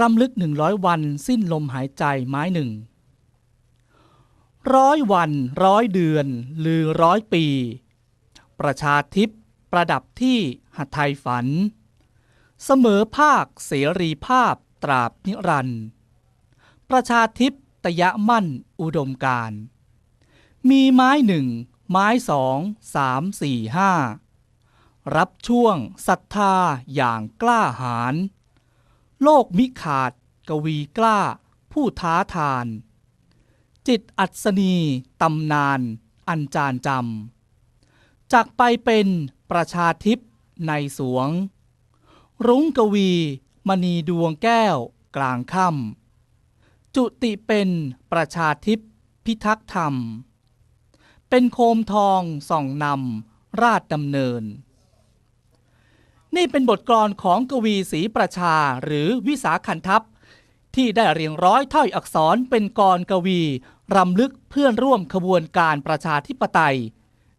รำลึกหนึ่งร้อยวันสิ้นลมหายใจไม้หนึ่งร้อยวันร้อยเดือนลือร้อยปี ประชาทิพย์ประดับที่หัตไทยฝัน เสมอภาคเสรีภาพตราบนิรันดร์ประชาทิพย์ตยะมั่นอุดมการ มีไม้หนึ่ง ไม้สองสามสี่ห้ารับช่วงศรัทธาอย่างกล้าหาญ โลกมิขาด กวีกล้า ผู้ท้าทาน จิตอัศนีตำนาน อันจารจำจากไปเป็นประชาทิพในสวง รุ้งกวีมณีดวงแก้วกลางค่ำจุติเป็นประชาทิพพิทักษ์ธรรม เป็นโคมทองส่องนำราชดำเนิน นี่เป็นบทกลอนของกวีศรีประชาหรือวิสาขันทัพที่ได้เรียงร้อยถ้อยอักษรเป็นกรกวี รำลึกเพื่อนร่วมขบวนการประชาธิปไตย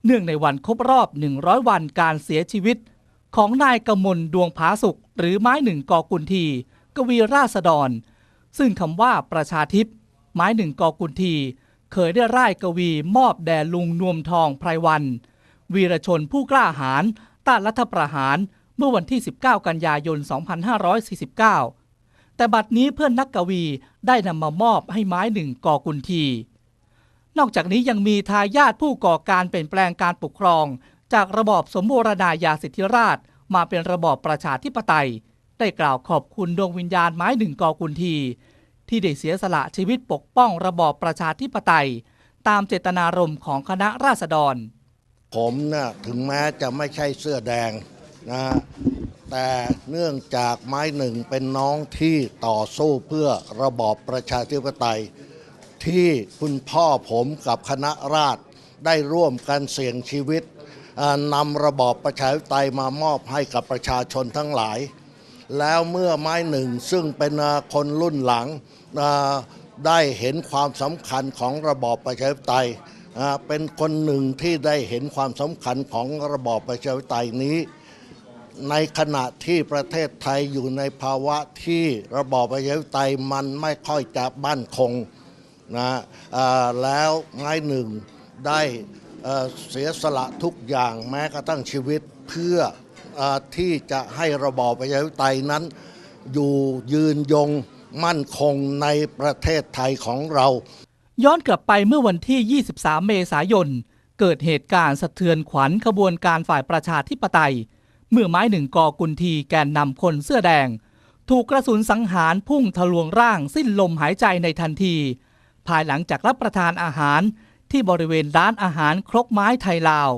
เนื่องในวันครบรอบ 100 วันการเสียชีวิต ของนายกมลดวงผาสุกหรือไม้หนึ่งกอกุลที กวีราษฎร ซึ่งคำว่าประชาธิปไม้หนึ่งกอกุลที เคยได้ร่ายกวีมอบแด่ลุงนวมทองไพรวัน วีรชนผู้กล้าหาญต้านรัฐประหาร เมื่อวันที่ 19 กันยายน 2549 แต่บัดนี้เพื่อนนักกวีได้นำมามอบให้ไม้หนึ่งกอกุลที นอกจากนี้ยังมีทายาทผู้ก่อการเปลี่ยนแปลงการปกครอง จากระบอบสมบูรณาญาสิทธิราช มาเป็นระบอบประชาธิปไตย ได้กล่าวขอบคุณดวงวิญญาณไม้หนึ่งกอกุลที ที่ได้เสียสละชีวิตปกป้องระบอบประชาธิปไตย ตามเจตนารมณ์ของคณะราษฎร ผมนะ่ะถึงแม้จะไม่ใช่เสื้อแดง นะแต่เนื่องจากไม้หนึ่งเป็นน้องที่ต่อสู้เพื่อระบอบประชาธิปไตย ที่คุณพ่อผมกับคณะราษฎรได้ร่วมกันเสี่ยงชีวิตนำระบอบประชาธิปไตยมามอบให้กับประชาชนทั้งหลาย แล้วเมื่อไม้หนึ่งซึ่งเป็นคนรุ่นหลังได้เห็นความสำคัญของระบอบประชาธิปไตยเป็นคนหนึ่งที่ได้เห็นความสำคัญของระบอบประชาธิปไตยนี้ ในขณะที่ประเทศไทยอยู่ในภาวะที่ระบอบประชาธิปไตยมันไม่ค่อยจะมั่นคงนะแล้วไม้หนึ่งได้เสียสละทุกอย่างแม้กระทั่งชีวิตเพื่ออที่จะให้ระบอบประชาธิปไตยนั้น อยู่ยืนยงมั่นคงในประเทศไทยของเรา ย้อนกลับไปเมื่อวันที่ 23 เมษายน เกิดเหตุการณ์สะเทือนขวัญขบวนการฝ่ายประชาธิปไตย เมื่อไม้หนึ่งกอกุลทีแกนนำคนเสื้อแดง ถูกกระสุนสังหารพุ่งทะลวงร่างสิ้นลมหายใจในทันที ภายหลังจากรับประทานอาหารที่บริเวณร้านอาหารครกไม้ไทยลาว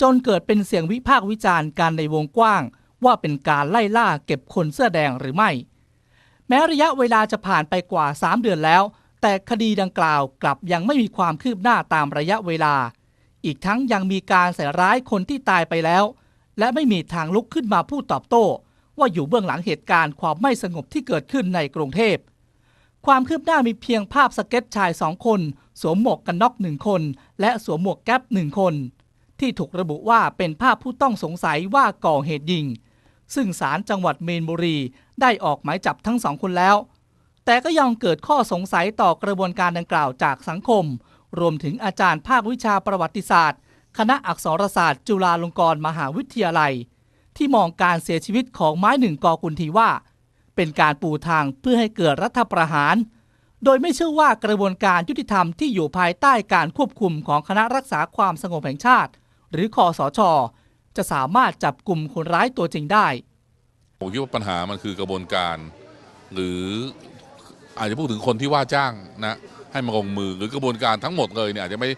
จนเกิดเป็นเสียงวิพากษ์วิจารณ์กันในวงกว้าง ว่าเป็นการไล่ล่าเก็บคนเสื้อแดงหรือไม่ แม้ระยะเวลาจะผ่านไปกว่า 3 เดือนแล้ว แต่คดีดังกล่าวกลับยังไม่มีความคืบหน้าตามระยะเวลา อีกทั้งยังมีการใส่ร้ายคนที่ตายไปแล้ว และไม่มีทางลุกขึ้นมาพูดตอบโต้ ว่าอยู่เบื้องหลังเหตุการณ์ความไม่สงบที่เกิดขึ้นในกรุงเทพ ความคืบหน้ามีเพียงภาพสเก็ตชายสองคน สวมหมวกกันน็อกหนึ่งคน และสวมหมวกแก๊ปหนึ่งคน ที่ถูกระบุว่าเป็นภาพผู้ต้องสงสัยว่าก่อเหตุยิง ซึ่งศาลจังหวัดเมนบุรีได้ออกหมายจับทั้งสองคนแล้ว แต่ก็ยังเกิดข้อสงสัยต่อกระบวนการดังกล่าวจากสังคม รวมถึงอาจารย์ภาควิชาประวัติศาสตร์ คณะอักษรศาสตร์จุฬาลงกรณ์มหาวิทยาลัย ที่มองการเสียชีวิตของไม้หนึ่งกอกุลทีว่า เป็นการปูทางเพื่อให้เกิดรัฐประหาร โดยไม่เชื่อว่ากระบวนการยุติธรรมที่อยู่ภายใต้การควบคุมของคณะรักษาความสงบแห่งชาติ หรือคอสช จะสามารถจับกลุ่มคนร้ายตัวจริงได้ผมคิดว่าปัญหามันคือกระบวนการ หรืออาจจะพูดถึงคนที่ว่าจ้างนะให้มาลงมือหรือกระบวนการทั้งหมดเลยเนี่ยอาจจะไม่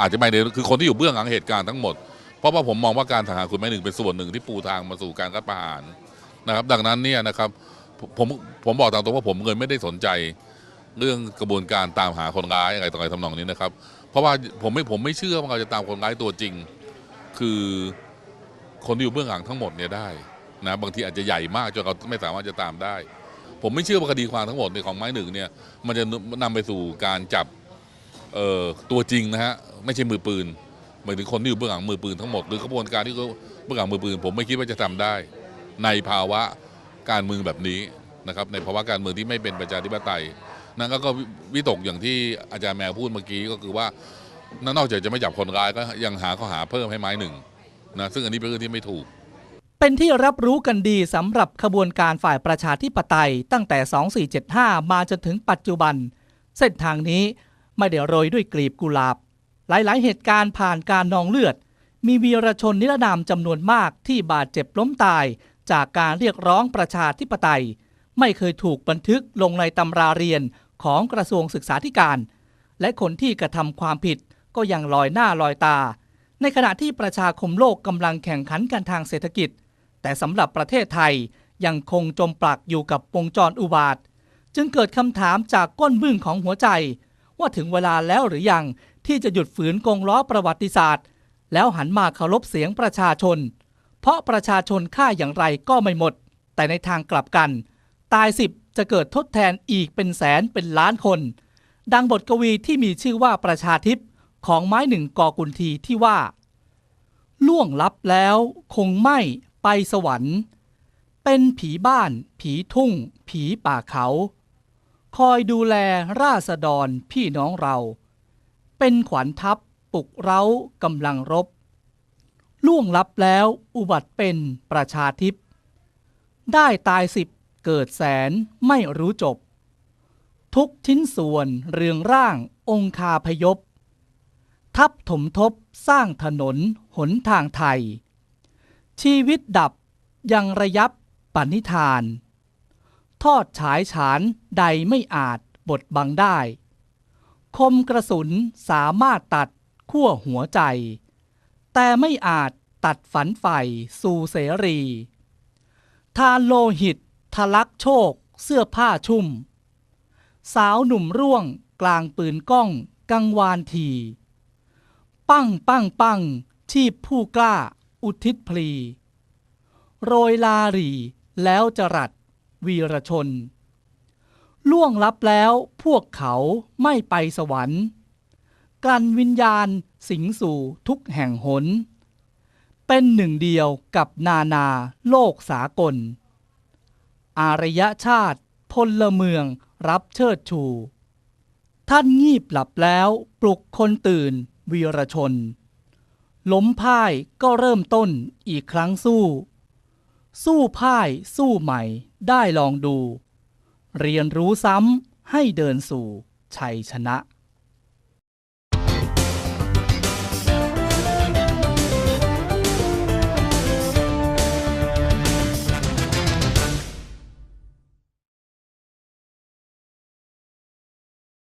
อาจจะไม่ได้คือคนที่อยู่เบื้องหลังเหตุการณ์ทั้งหมด เพราะว่าผมมองว่าการสังหารคุณแม่หนึ่งเป็นส่วนหนึ่งที่ปูทางมาสู่การรัฐประหารนะครับ ดังนั้นเนี่ยนะครับผมผมบอกตามตรงว่าผมเลยไม่ได้สนใจเรื่องกระบวนการตามหาคนร้ายอะไรต่ออะไรทำนองนี้นะครับ เพราะว่าผมไม่ผมไม่เชื่อว่าเราจะตามคนร้ายตัวจริง คือคนที่อยู่เบื้องหลังทั้งหมดเนี่ยได้นะบางทีอาจจะใหญ่มากจนเราไม่สามารถจะตามได้ ผมไม่เชื่อว่าคดีความทั้งหมดในของไม้หนึ่งเนี่ยมันจะนำไปสู่การจับ ตัวจริงนะฮะไม่ใช่มือปืนหมายถึงคนที่อยู่เบื้องหลังมือปืนทั้งหมดหรือกระบวนการที่เขาเบื้องหลังมือปืน ผมไม่คิดว่าจะทำได้ ในภาวะการเมืองแบบนี้นะครับในภาวะการเมืองที่ไม่เป็นประชาธิปไตย นั่นก็ก็วิวิตกอย่างที่อาจารย์แมวพูดเมื่อกี้ก็คือว่านอกจากจะไม่จับคนร้ายก็ยังหาข้อหาเพิ่มให้ไม้หนึ่งนะซึ่งอันนี้เป็นเรื่องที่ไม่ถูก เป็นที่รับรู้กันดีสำหรับขบวนการฝ่ายประชาธิปไตยตั้งแต่ 2475 มาจนถึงปัจจุบัน เส้นทางนี้ ไม่ได้โรยด้วยกลีบกุหลาบ หลายๆ เหตุการณ์ผ่านการนองเลือด มีวีรชนนิรนามจำนวนมากที่บาดเจ็บล้มตาย จากการเรียกร้องประชาธิปไตย ไม่เคยถูกบันทึกลงในตำราเรียนของกระทรวงศึกษาธิการ และคนที่กระทำความผิดก็ยังลอยหน้าลอยตา ในขณะที่ประชาคมโลกกำลังแข่งขันกันทางเศรษฐกิจ แต่สำหรับประเทศไทยยังคงจมปลักอยู่กับวงจรอุบาท จึงเกิดคำถามจากก้นบึ้งของหัวใจ ว่าถึงเวลาแล้วหรือยังที่จะหยุดฝืนกงล้อประวัติศาสตร์ แล้วหันมาเคารพเสียงประชาชน เพราะประชาชนค่าอย่างไรก็ไม่หมด แต่ในทางกลับกัน ตายสิบจะเกิดทดแทนอีกเป็นแสนเป็นล้านคน ดังบทกวีที่มีชื่อว่าประชาทิพย์ของไม้หนึ่งกอกุลทีที่ว่า ล่วงลับแล้วคงไม่ไปสวรรค์ เป็นผีบ้าน ผีทุ่ง ผีป่าเขา คอยดูแลราษฎรพี่น้องเรา เป็นขวัญทัพปลุกเร้ากำลังรบ ล่วงลับแล้วอุบัติเป็นประชาทิพย์ได้ตายสิบเกิดแสนไม่รู้จบ ทุกชิ้นส่วนเรืองร่างองคาพยพ ทับถมทบสร้างถนนหนทางไทย ชีวิตดับยังระยับปณิธาน ทอดฉายฉานใดไม่อาจบดบังได้ คมกระสุนสามารถตัดขั้วหัวใจ แต่ไม่อาจตัดฝันใฝ่สู่เสรี ทานโลหิตทะลักโชคเสื้อผ้าชุ่ม สาวหนุ่มร่วงกลางปืนก้องกังวานที ปั้งปั้งปั้งชีพผู้กล้าอุทิศพลี โรยลารีแล้วจรัด วีรชน ล่วงลับแล้วพวกเขาไม่ไปสวรรค์กลั่นวิญญาณสิงสู่ทุกแห่งหน เป็นหนึ่งเดียวกับนานาโลกสากล อารยชาติพลเมืองรับเชิดชู ท่านงีบหลับแล้วปลุกคนตื่นวีรชน ล้มพ่ายก็เริ่มต้นอีกครั้งสู้ สู้พ่ายสู้ใหม่ ได้ลองดู เรียนรู้ซ้ำให้เดินสู่ชัยชนะ